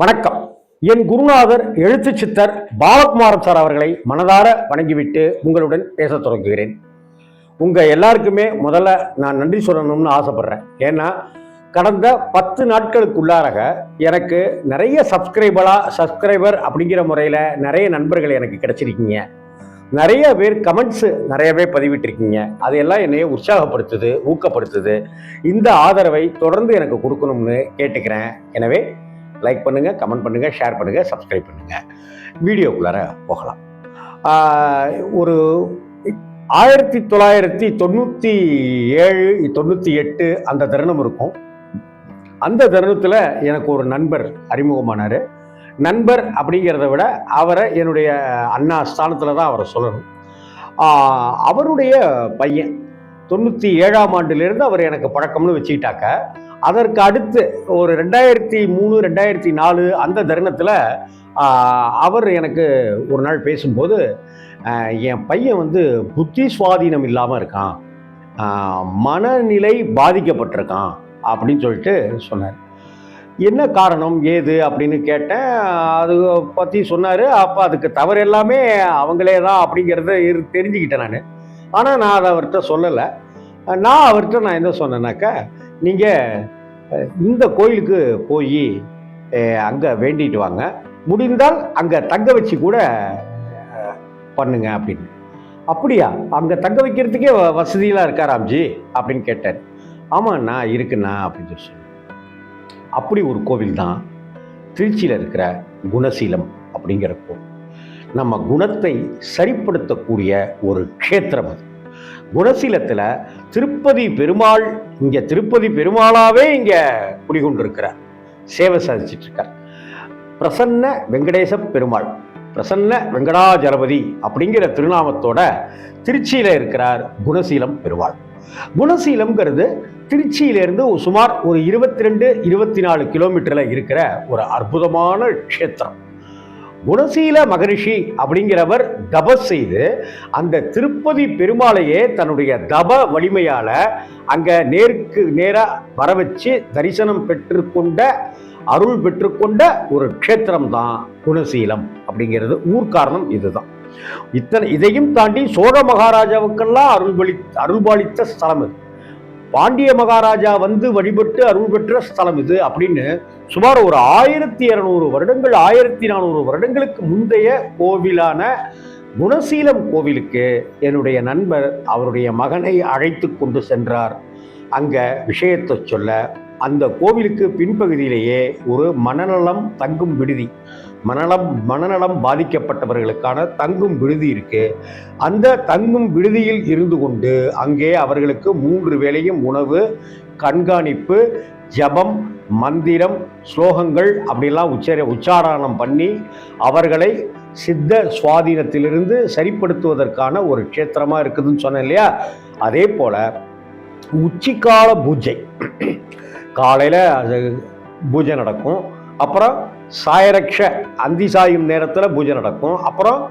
வணக்கம். என் குருநாதர் எழுத்து சித்தர் பாலகுமாரம் சார் அவர்களை மனதார வணங்கிவிட்டு உங்களுடன் பேசத் தொடங்குகிறேன். உங்க எல்லாருக்குமே முதல்ல நான் நன்றி சொல்லணும்னு ஆசைப்படுறேன். ஏன்னா கடந்த பத்து நாட்களுக்குள்ளாராக எனக்கு நிறைய சப்ஸ்கிரைபரா சப்ஸ்கிரைபர் அப்படிங்கிற முறையில் நிறைய நண்பர்கள் எனக்கு கிடைச்சிருக்கீங்க. நிறைய பேர் கமெண்ட்ஸ் நிறையவே பதிவிட்டிருக்கீங்க. அதையெல்லாம் என்னைய உற்சாகப்படுத்துது ஊக்கப்படுத்துது. இந்த ஆதரவை தொடர்ந்து எனக்கு கொடுக்கணும்னு கேட்டுக்கிறேன். எனவே லைக் பண்ணுங்கள் கமெண்ட் பண்ணுங்கள் ஷேர் பண்ணுங்கள் சப்ஸ்கிரைப் பண்ணுங்கள் வீடியோக்குள்ளார போகலாம். ஒரு ஆயிரத்தி தொள்ளாயிரத்தி தொண்ணூற்றி ஏழு தொண்ணூற்றி எட்டு அந்த தருணம் இருக்கும். அந்த தருணத்தில் எனக்கு ஒரு நண்பர் அறிமுகமானார். நண்பர் அப்படிங்கிறத விட அவரை என்னுடைய அண்ணா ஸ்தானத்தில் தான் அவரை சொல்லணும். அவருடைய பையன் தொண்ணூற்றி ஏழாம் ஆண்டுலேருந்து அவர் எனக்கு பழக்கம்னு வச்சுக்கிட்டாக்க அதற்கு அடுத்து ஒரு ரெண்டாயிரத்தி மூணு ரெண்டாயிரத்தி நாலு அந்த தருணத்தில் அவர் எனக்கு ஒரு நாள் பேசும்போது என் பையன் வந்து புத்தி சுவாதீனம் இல்லாமல் இருக்கான். மனநிலை பாதிக்கப்பட்டிருக்கான் அப்படின்னு சொல்லிட்டு சொன்னார். என்ன காரணம் ஏது அப்படின்னு கேட்டேன். அது பற்றி சொன்னார். அப்போ அதுக்கு தவறு எல்லாமே அவங்களே தான் அப்படிங்கிறத இரு தெரிஞ்சுக்கிட்டேன் நான். ஆனால் நான் அதை அவர்கிட்ட சொல்லலை. நான் அவர்கிட்ட நான் என்ன சொன்னேன்னாக்கா நீங்கள் இந்த கோயிலுக்கு போய் அங்கே வேண்டிட்டு வாங்க. முடிந்தால் அங்கே தங்க வச்சு கூட பண்ணுங்க அப்படின்னு. அப்படியா? அங்கே தங்க வைக்கிறதுக்கே வ- இருக்கா ராம்ஜி? அப்படின்னு கேட்டார் ஆமாண்ணா இருக்குண்ணா அப்படின்னு சொல்லி அப்படி ஒரு கோவில் தான் திருச்சியில் இருக்கிற குணசீலம் அப்படிங்கிற கோவில். நம்ம குணத்தை சரிப்படுத்தக்கூடிய ஒரு க்ஷேத்திரம் அது. குணசீலத்தில் திருப்பதி பெருமாள் இங்கே திருப்பதி பெருமாளாவே இங்கே குடிகொண்டிருக்கிறார். சேவை சாதிச்சிட்டு இருக்கார் பிரசன்ன வெங்கடேச பெருமாள் பிரசன்ன வெங்கடாஜலபதி அப்படிங்கிற திருநாமத்தோட திருச்சியில் இருக்கிறார் குணசீலம் பெருமாள். குணசீலம்ங்கிறது திருச்சியிலிருந்து சுமார் ஒரு இருபத்தி ரெண்டு இருபத்தி நாலு கிலோமீட்டரில் இருக்கிற ஒரு அற்புதமான க்ஷேத்திரம். குணசீல மகரிஷி அப்படிங்கிறவர் தபஸ் செய்து அந்த திருப்பதி பெருமாளையே தன்னுடைய தப வலிமையால் அங்கே நேருக்கு நேராக வர வச்சு தரிசனம் பெற்றுக்கொண்ட அருள் பெற்றுக்கொண்ட ஒரு க்ஷேத்திரம் தான் குணசீலம் அப்படிங்கிறது. ஊர்க்காரணம் இதுதான். இத்தனை இதையும் தாண்டி சோழ மகாராஜாவுக்கெல்லாம் அருள்பளி அருள்பாலித்த ஸ்தலம் இது. பாண்டிய மகாராஜா வந்து வழிபட்டு அருள் பெற்ற ஸ்தலம் இது அப்படின்னு சுமார் ஒரு ஆயிரத்தி இரநூறு வருடங்கள் ஆயிரத்தி நானூறு வருடங்களுக்கு முந்தைய கோவிலான குணசீலம் கோவிலுக்கு என்னுடைய நண்பர் அவருடைய மகனை அழைத்து கொண்டு சென்றார். அங்க விஷயத்தை சொல்ல அந்த கோவிலுக்கு பின்பகுதியிலேயே ஒரு மனநலம் தங்கும் விடுதி மனநலம் மனநலம் பாதிக்கப்பட்டவர்களுக்கான தங்கும் விடுதி இருக்கு. அந்த தங்கும் விடுதியில் இருந்து கொண்டு அங்கே அவர்களுக்கு மூன்று வேளையும் உணவு கண்காணிப்பு ஜபம் மந்திரம் ஸ்லோகங்கள் அப்படிலாம் உச்சரி உச்சாரணம் பண்ணி அவர்களை சித்த சுவாதீனத்திலிருந்து சரிப்படுத்துவதற்கான ஒரு க்ஷேத்திரமாக இருக்குதுன்னு சொன்னேன் இல்லையா? அதே போல் உச்சிக்கால பூஜை. காலையில் அது பூஜை நடக்கும். அப்புறம் சாயரக்ஷ அந்தி சாயும் நேரத்தில் பூஜை நடக்கும். அப்புறம்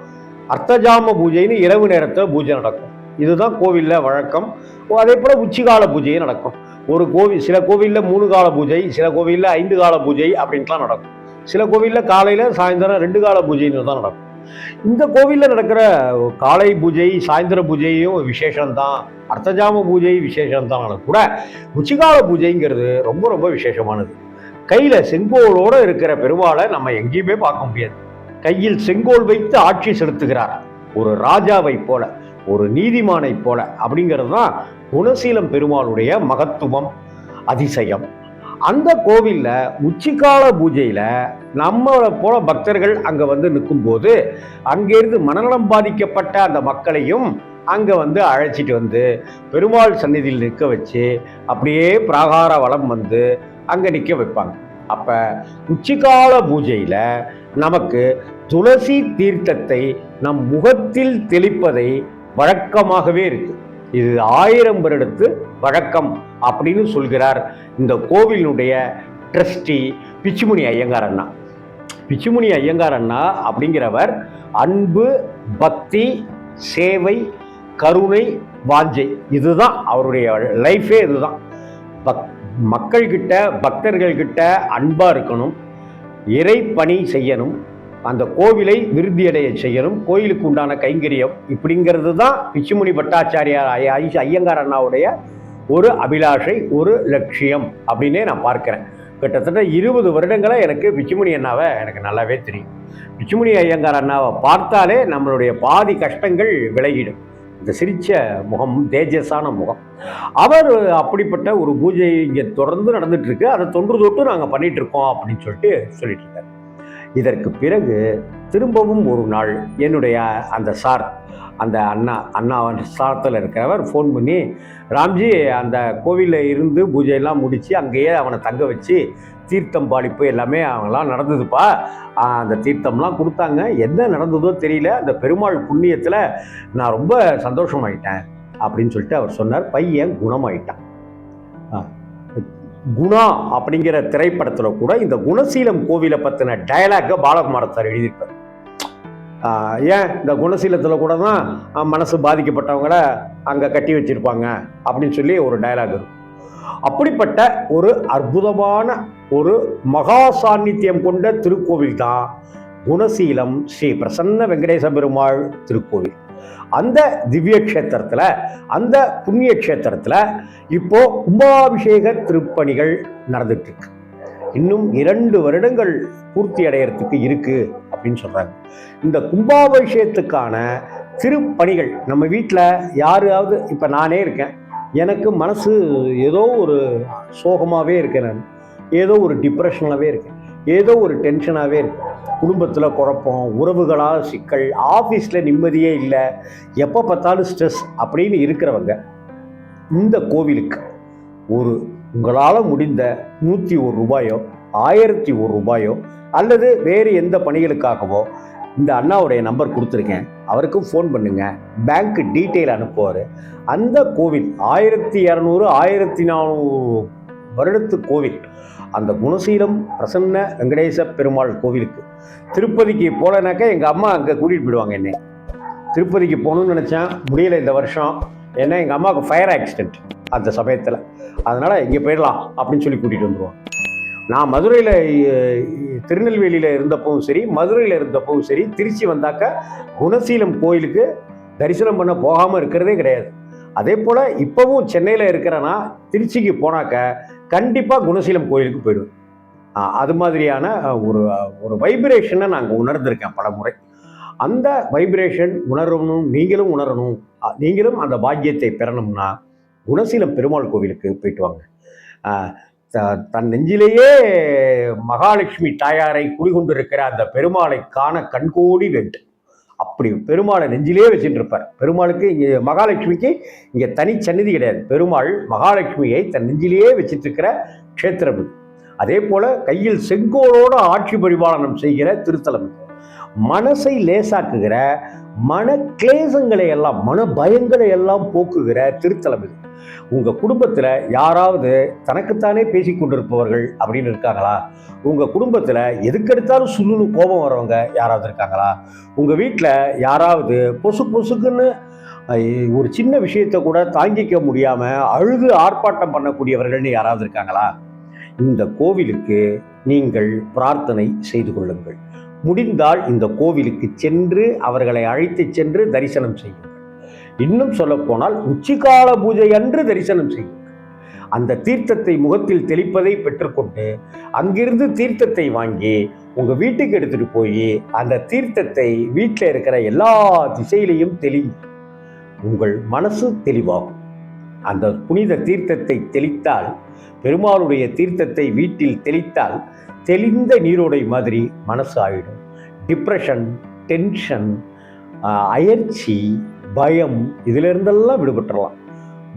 அர்த்தஜாம பூஜைன்னு இரவு நேரத்தில் பூஜை நடக்கும். இதுதான் கோவிலில் வழக்கம். அதே போல் உச்சிகால பூஜையும் நடக்கும். ஒரு கோவில் சில கோவிலில் மூணு கால பூஜை சில கோவிலில் ஐந்து கால பூஜை அப்படின்ட்டுலாம் நடக்கும். சில கோவிலில் காலையில் சாயந்தரம் ரெண்டு கால பூஜைன்னு தான் நடக்கும். இந்த கோவிலில் நடக்கிற காலை பூஜை சாயந்தர பூஜையும் விசேஷம்தான். அர்த்தஜாம பூஜை விசேஷம்தான் கூட உச்சிகால பூஜைங்கிறது ரொம்ப ரொம்ப விசேஷமானது. கையில் செங்கோலோடு இருக்கிற பெருமாளை நம்ம எங்கேயுமே பார்க்க முடியாது. கையில் செங்கோல் வைத்து ஆட்சி செலுத்துகிறார். ஒரு ராஜாவை போல. ஒரு நீதிமானை போல அப்படிங்கிறது தான் குணசீலம் பெருமாளுடைய மகத்துவம் அதிசயம். அந்த கோவிலில் உச்சிக்கால பூஜையில் நம்மளை போல பக்தர்கள் அங்கே வந்து நிற்கும்போது அங்கேருந்து மனநலம் பாதிக்கப்பட்ட அந்த மக்களையும் அங்கே வந்து அழைச்சிட்டு வந்து பெருமாள் சந்நிதியில் நிற்க வச்சு அப்படியே பிராகார வளம் வந்து அங்கே நிற்க வைப்பாங்க. அப்போ உச்சிக்கால பூஜையில் நமக்கு துளசி தீர்த்தத்தை நம் முகத்தில் தெளிப்பதை வழக்கமாகவே இருக்கு. இது ஆயிரம் வருடத்து வழக்கம் அப்படின்னு சொல்கிறார் இந்த கோவிலினுடைய ட்ரஸ்டி பிச்சுமுனி ஐயங்கார் அண்ணா. பிச்சுமுனி ஐயங்கார் அண்ணா அப்படிங்கிறவர் அன்பு பக்தி சேவை கருணை வாஞ்சை இதுதான் அவருடைய லைஃபே இதுதான். பக் மக்கள்கிட்ட பக்தர்கள்கிட்ட அன்பாக இருக்கணும் இறை பணி செய்யணும் அந்த கோவிலை விருத்தியடைய செய்யணும். கோயிலுக்கு உண்டான கைங்கரியம் இப்படிங்கிறது தான் பிச்சுமணி பட்டாச்சாரியார் ஐயங்கார் அண்ணாவுடைய ஒரு அபிலாஷை ஒரு லட்சியம் அப்படின்னே நான் பார்க்குறேன். கிட்டத்தட்ட இருபது வருடங்களா எனக்கு பிச்சுமணி அண்ணாவை எனக்கு நல்லாவே தெரியும். பிச்சுமணி ஐயங்கார் அண்ணாவை பார்த்தாலே நம்மளுடைய பாதி கஷ்டங்கள் விலகிடும். இந்த சிரித்த முகம் தேஜஸான முகம். அவர் அப்படிப்பட்ட ஒரு பூஜை இங்கே தொடர்ந்து நடந்துகிட்ருக்கு அதை தொன்று தொட்டு நாங்கள் பண்ணிகிட்ருக்கோம் அப்படின்னு சொல்லிட்டு சொல்லிட்டு இருக்காரு. இதற்கு பிறகு திரும்பவும் ஒரு நாள் என்னுடைய அந்த சார் அந்த அண்ணா அண்ணா சாரத்தில் இருக்கிறவர் ஃபோன் பண்ணி ராம்ஜி அந்த கோவிலில் இருந்து பூஜையெல்லாம் முடித்து அங்கேயே அவனை தங்க வச்சு தீர்த்தம் பாலிப்பு எல்லாமே அவங்களாம் நடந்ததுப்பா. அந்த தீர்த்தம்லாம் கொடுத்தாங்க. என்ன நடந்ததோ தெரியல. அந்த பெருமாள் புண்ணியத்தில் நான் ரொம்ப சந்தோஷமாயிட்டேன். அப்படின்னு சொல்லிட்டு அவர் சொன்னார். பையன் குணமாயிட்டான். குணா அப்படிங்கிற திரைப்படத்தில் கூட இந்த குணசீலம் கோவிலை பற்றின டயலாக்கை பாலகுமார சார் எழுதியிருப்பார். ஏன் இந்த குணசீலத்தில் கூட தான் மனசு பாதிக்கப்பட்டவங்கள அங்கே கட்டி வச்சிருப்பாங்க அப்படின்னு சொல்லி ஒரு டயலாக் இருக்கும். அப்படிப்பட்ட ஒரு அற்புதமான ஒரு மகா சாநித்தியம் கொண்ட திருக்கோவில் தான் குணசீலம் ஸ்ரீ பிரசன்ன வெங்கடேச பெருமாள் திருக்கோவில். அந்த திவ்ய கஷேத்திரத்தில் அந்த புண்ணிய கஷேத்திரத்தில் இப்போ கும்பாபிஷேக திருப்பணிகள் நடந்துட்டு இருக்கு இன்னும் இரண்டு வருடங்கள் பூர்த்தி அடையறதுக்கு இருக்கு அப்படின்னு சொல்றாங்க. இந்த கும்பாபிஷேகத்துக்கான திருப்பணிகள் நம்ம வீட்டில் யாராவது இப்போ நானே இருக்கேன். எனக்கு மனசு ஏதோ ஒரு சோகமாகவே இருக்கேன் நான். ஏதோ ஒரு டிப்ரெஷனாகவே இருக்கேன். ஏதோ ஒரு டென்ஷனாகவே இருக்குது குடும்பத்தில் குழப்பம் உறவுகளால் சிக்கல் ஆஃபீஸில் நிம்மதியே இல்லை எப்போ பார்த்தாலும் ஸ்ட்ரெஸ் அப்படின்னு இருக்கிறவங்க இந்த கோவிலுக்கு ஒரு உங்களால் முடிந்த நூற்றி ஒரு ரூபாயோ ஆயிரத்தி ஒரு ரூபாயோ அல்லது வேறு எந்த பணிகளுக்காகவோ இந்த அண்ணாவுடைய நம்பர் கொடுத்துருக்கேன். அவருக்கும் ஃபோன் பண்ணுங்கள் பேங்க்கு டீட்டெயில் அனுப்புவார். அந்த கோவில் ஆயிரத்தி இரநூறு ஆயிரத்தி நானூறு வருடத்து கோவில். அந்த குணசீலம் பிரசன்ன வெங்கடேச பெருமாள் கோவிலுக்கு. திருப்பதிக்கு போகலனாக்கா எங்கள் அம்மா அங்கே கூட்டிகிட்டு போயிடுவாங்க என்னை. திருப்பதிக்கு போகணும்னு நினச்சேன். முடியலை இந்த வருஷம். ஏன்னா எங்கள் அம்மாவுக்கு ஃபயர் ஆக்சிடெண்ட் அந்த சமயத்தில். அதனால் இங்கே போயிடலாம் அப்படின்னு சொல்லி கூட்டிகிட்டு வந்துடுவோம் நான் மதுரையில் திருநெல்வேலியில் இருந்தப்பவும் சரி மதுரையில் இருந்தப்பவும் சரி திருச்சி வந்தாக்க குணசீலம் கோயிலுக்கு தரிசனம் பண்ண போகாமல் இருக்கிறதே கிடையாது. அதே போல் இப்போவும் சென்னையில் இருக்கிறேன்னா திருச்சிக்கு போனாக்க கண்டிப்பாக குணசீலம் கோயிலுக்கு போயிடுவேன். அது மாதிரியான ஒரு ஒரு வைப்ரேஷனை நாங்கள் உணர்ந்திருக்கேன் பல முறை. அந்த வைப்ரேஷன் உணரணும் நீங்களும் உணரணும் நீங்களும் அந்த பாக்கியத்தை பெறணும்னா குணசீலம் பெருமாள் கோவிலுக்கு போயிட்டு வாங்க. த- தன் நெஞ்சிலேயே மகாலட்சுமி தாயாரை குடிகொண்டிருக்கிற அந்த பெருமாளை காண கண்கோடி வேண்டும் அப்படி பெருமாளை நெஞ்சிலே வச்சுட்டு இருப்பார் பெருமாளுக்கு இங்கே மகாலட்சுமிக்கு இங்கே தனி சந்நிதி கிடையாது. பெருமாள் மகாலட்சுமியை தன் நெஞ்சிலேயே வச்சிட்டு இருக்கிற க்ஷேத்திரம் அதே போல கையில் செங்கோலோடு ஆட்சி பரிபாலனம் செய்கிற திருத்தலம் இது. மனசை லேசாக்குகிற மன கிளேசங்களை எல்லாம் மன பயங்களை எல்லாம் போக்குகிற திருத்தலம் இது. உங்க குடும்பத்துல யாராவது தனக்குத்தானே பேசிக் கொண்டிருப்பவர்கள் அப்படின்னு இருக்காங்களா? உங்க குடும்பத்துல எதுக்கெடுத்தாலும் சுள்ளுன்னு கோபம் வரவங்க யாராவது இருக்காங்களா? உங்க வீட்டில் யாராவது பொசு பொசுக்குன்னு ஒரு சின்ன விஷயத்தை கூட தாங்கிக்க முடியாம அழுது ஆர்ப்பாட்டம் பண்ணக்கூடியவர்கள்னு யாராவது இருக்காங்களா? இந்த கோவிலுக்கு நீங்கள் பிரார்த்தனை செய்து கொள்ளுங்கள். முடிந்தால் இந்த கோவிலுக்கு சென்று அவர்களை அழைத்து சென்று தரிசனம் செய்யுங்கள். இன்னும் சொல்லப்போனால் உச்சிகால பூஜை அன்று தரிசனம் செய்யுங்கள். அந்த தீர்த்தத்தை முகத்தில் தெளிப்பதை பெற்றுக்கொண்டு அங்கிருந்து தீர்த்தத்தை வாங்கி உங்கள் வீட்டுக்கு எடுத்துட்டு போய் அந்த தீர்த்தத்தை வீட்டில் இருக்கிற எல்லா திசையிலையும் தெளிங்க உங்கள் மனசு தெளிவாகும். அந்த புனித தீர்த்தத்தை தெளித்தால் பெருமாளுடைய தீர்த்தத்தை வீட்டில் தெளித்தால் தெளிந்த நீரோடை மாதிரி மனசு ஆகிடும் டிப்ரெஷன் டென்ஷன் அயற்சி அயர்ச்சி பயம் இதிலிருந்தெல்லாம் விடுபட்டுடலாம் விடுபட்டுறலாம்.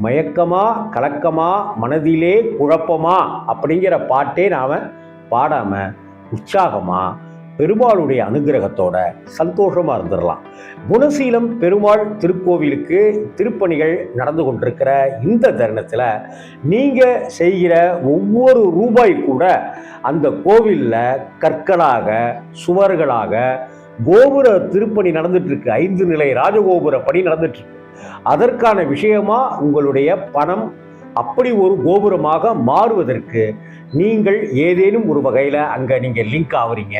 மயக்கமா கலக்கமா மனதிலே குழப்பமா அப்படிங்கிற பாட்டே நாம் பாடாமல் உற்சாகமா பெருமாளுடைய அனுகிரகத்தோட சந்தோஷமாக இருந்துடலாம். குணசீலம் பெருமாள் திருக்கோவிலுக்கு திருப்பணிகள் நடந்து கொண்டிருக்கிற இந்த தருணத்தில் நீங்கள் செய்கிற ஒவ்வொரு ரூபாய் கூட அந்த கோவிலில் கற்களாக சுவர்களாக கோபுர திருப்பணி நடந்துட்டுருக்கு. ஐந்து நிலை ராஜகோபுர பணி நடந்துட்டுருக்கு. அதற்கான விஷயமா உங்களுடைய பணம் அப்படி ஒரு கோபுரமாக மாறுவதற்கு நீங்கள் ஏதேனும் ஒரு வகையில் அங்கே நீங்கள் லிங்க் ஆகுறீங்க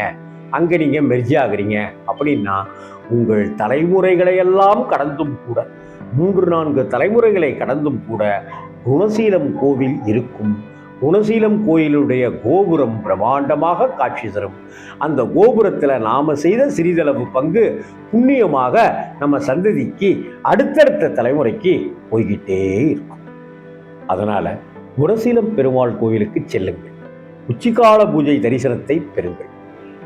அங்கே நீங்கள் மெர்ஜி ஆகுறீங்க. அப்படின்னா உங்கள் தலைமுறைகளையெல்லாம் கடந்தும் கூட மூன்று நான்கு தலைமுறைகளை கடந்தும் கூட குணசீலம் கோவில் இருக்கும். குணசீலம் கோயிலுடைய கோபுரம் பிரம்மாண்டமாக காட்சி தரும். அந்த கோபுரத்தில் நாம் செய்த சிறிதளவு பங்கு புண்ணியமாக நம்ம சந்ததிக்கு அடுத்தடுத்த தலைமுறைக்கு போய்கிட்டே இருக்கும். அதனால் குணசீலம் பெருமாள் கோவிலுக்கு செல்லுங்கள். உச்சிக்கால பூஜை தரிசனத்தை பெறுங்கள்.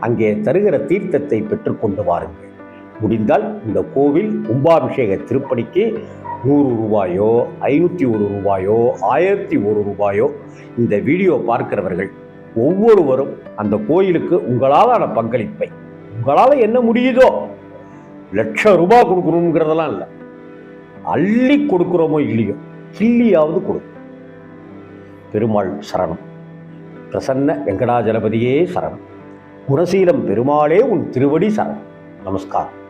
அங்கே தருகிற தீர்த்தத்தை பெற்றுக்கொண்டு வாருங்கள். முடிந்தால் இந்த கோவில் கும்பாபிஷேக திருப்பணிக்கு நூறு ரூபாயோ ஐநூற்றி ஒரு ரூபாயோ ஆயிரத்தி ஒரு ரூபாயோ இந்த வீடியோ பார்க்கிறவர்கள் ஒவ்வொருவரும் அந்த கோயிலுக்கு உங்களாலான பங்களிப்பை உங்களால் என்ன முடியுதோ லட்சம் ரூபாய் கொடுக்கணுங்கிறதெல்லாம் இல்லை. அள்ளி கொடுக்குறோமோ இல்லையோ கிள்ளியாவது கொடுக்கும் பெருமாள் சரணம். பிரசன்ன வெங்கடாஜலபதியே சரணம். குணசீலம் பெருமாளே உன் திருவடி சரண் நமஸ்காரம்.